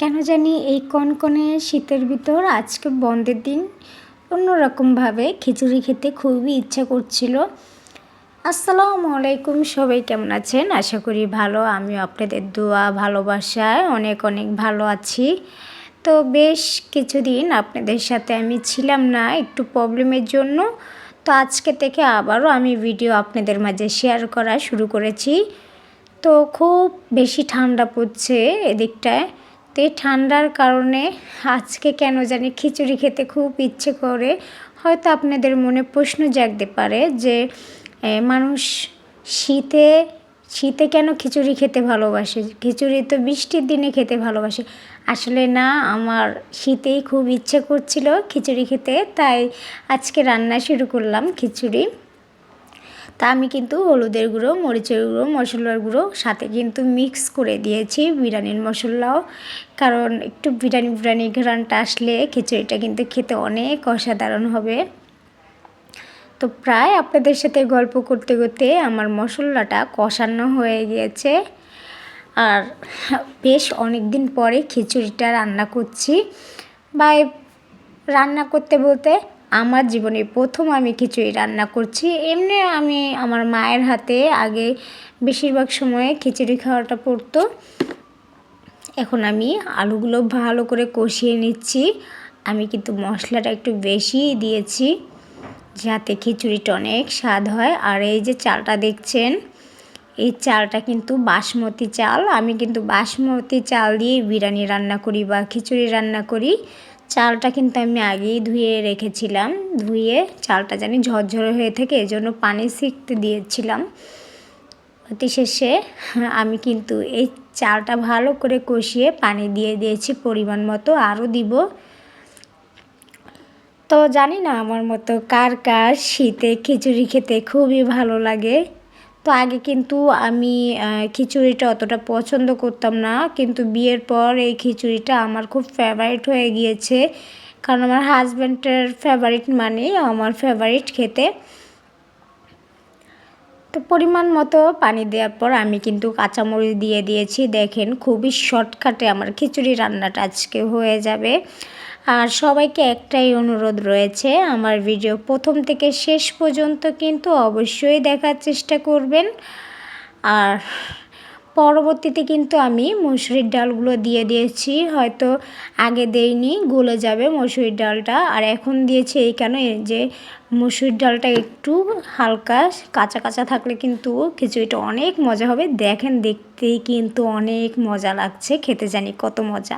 কেন জানি এই কনকনে শীতের ভিতর আজকে বন্ধের দিন অন্যরকমভাবে খিচুড়ি খেতে খুবই ইচ্ছা করছিল। আসসালামু আলাইকুম, সবাই কেমন আছেন? আশা করি ভালো। আমিও আপনাদের দোয়া, ভালোবাসায় অনেক অনেক ভালো আছি। তো বেশ কিছুদিন আপনাদের সাথে আমি ছিলাম না, একটু প্রবলেমের জন্য। তো আজকে থেকে আবারও আমি ভিডিও আপনাদের মাঝে শেয়ার করা শুরু করেছি। তো খুব বেশি ঠান্ডা পড়ছে এদিকটায়। তো এই ঠান্ডার কারণে আজকে কেন জানি খিচুড়ি খেতে খুব ইচ্ছে করে। হয়তো আপনাদের মনে প্রশ্ন জাগতে পারে যে মানুষ শীতে শীতে কেন খিচুড়ি খেতে ভালোবাসে? খিচুড়ি তো বৃষ্টির দিনে খেতে ভালোবাসে। আসলে না, আমার শীতেই খুব ইচ্ছে করছিল খিচুড়ি খেতে, তাই আজকে রান্না শুরু করলাম খিচুড়ি। তা আমি কিন্তু হলুদের গুঁড়ো, মরিচের গুঁড়ো, মশলার গুঁড়ো সাথে কিন্তু মিক্স করে দিয়েছি বিরিয়ানির মশলাও। কারণ একটু বিরিয়ানি বিরিয়ানি ঘ্রানটা আসলে খিচুড়িটা কিন্তু খেতে অনেক অসাধারণ হবে। তো প্রায় আপনাদের সাথে গল্প করতে করতে আমার মশলাটা কষানো হয়ে গিয়েছে। আর বেশ অনেক দিন পরে খিচুড়িটা রান্না করছি। বা রান্না করতে বলতে আমার জীবনে প্রথম আমি খিচুড়ি রান্না করছি। এমনি আমি আমার মায়ের হাতে আগে বেশিরভাগ সময়ে খিচুড়ি খাওয়াটা পড়তো। এখন আমি আলুগুলো ভালো করে কষিয়ে নিচ্ছি। আমি কিন্তু মশলাটা একটু বেশি দিয়েছি যাতে খিচুড়িটা অনেক স্বাদ হয়। আর এই যে চালটা দেখছেন, এই চালটা কিন্তু বাসমতি চাল। আমি কিন্তু বাসমতি চাল দিয়ে বিরিয়ানি রান্না করি বা খিচুড়ি রান্না করি। চালটা কিন্তু আমি আগেই ধুয়ে রেখেছিলাম, ধুয়ে চালটা জানি ঝরঝরে হয়ে থাকে এজন্য পানি শিখতে দিয়েছিলাম। অতি শেষে আমি কিন্তু এই চালটা ভালো করে কষিয়ে পানি দিয়ে দিয়েছি পরিমাণ মতো, আরও দিব। তো জানি না আমার মতো কার কার শীতে খিচুড়ি খেতে খুবই ভালো লাগে। তো আগে কিন্তু আমি খিচুড়িটা অতটা পছন্দ করতাম না। কিন্তু বিয়ের পর এই খিচুড়িটা আমার খুব ফেভারিট হয়ে গিয়েছে। কারণ আমার হাজব্যান্ডের ফেভারিট মানে আমার ফেভারিট খেতে। পরিমাণ মতো পানি দেওয়ার পর আমি কিন্তু কাঁচামরিচ দিয়ে দিয়েছি। দেখেন, খুবই শর্টকাটে আমার খিচুড়ি রান্নাটা আজকে হয়ে যাবে। আর সবাইকে একটাই অনুরোধ রয়েছে, আমার ভিডিও প্রথম থেকে শেষ পর্যন্ত কিন্তু অবশ্যই দেখার চেষ্টা করবেন। আর পরবর্তীতে কিন্তু আমি মসুরির ডালগুলো দিয়ে দিয়েছি, হয়তো আগে দেইনি, গলে যাবে মসুরির ডালটা। আর এখন দিয়েছি এই কেন যে মসুরির ডালটা একটু হালকা কাঁচা কাঁচা থাকলে কিন্তু খিচুড়িটা অনেক মজা হবে। দেখেন, দেখতেই কিন্তু অনেক মজা লাগছে, খেতে জানি কত মজা।